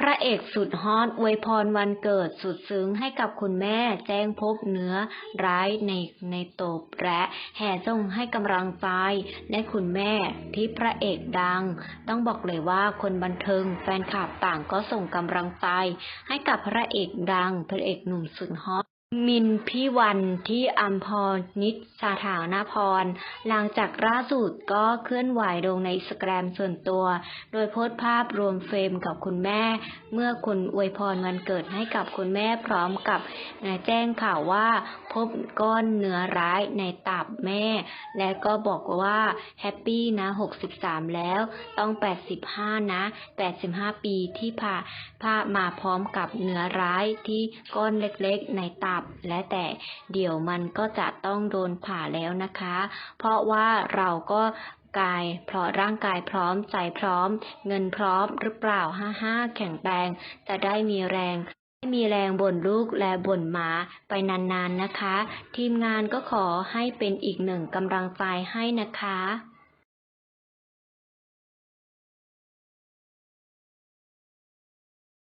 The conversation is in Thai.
พระเอกสุดฮอตอวยพรวันเกิดสุดซึ้งให้กับคุณแม่แจ้งพบเนื้อร้ายในในตบและแห่ส่งให้กำลังใจและคุณแม่ที่พระเอกดัง ต้องบอกเลยว่าคนบันเทิงแฟนคลับต่างก็ส่งกำลังใจให้กับพระเอกดัง พระเอกหนุ่มสุดฮอต มินพี่วันที่อัมพรนิชสถานาพร หลังจากล่าสุดก็เคลื่อนไหวลงในสแกรมส่วนตัว โดยโพสต์ภาพรวมเฟรมกับคุณแม่ เมื่อคุณอวยพรวันเกิดให้กับคุณแม่พร้อมกับแจ้งข่าวว่าพบก้อนเนื้อร้ายในตับแม่ และก็บอกว่าแฮปปี้นะ 63 แล้วต้อง 85 นะ 85 ปีที่พาพามาพร้อมกับเนื้อร้ายที่ก้อนเล็กๆในตับและแต่เดี๋ยวมันก็จะต้องโดนผ่าแล้วนะคะ เพราะว่าเราก็กายเพราะร่างกายพร้อมใจพร้อม เงินพร้อมหรือเปล่าห้าห้าแข็งแรงจะได้มีแรงให้มีแรงบ่นลูกและบ่นหมาไปนานๆนะคะ ทีมงานก็ขอให้เป็นอีกหนึ่งกำลังใจให้นะคะ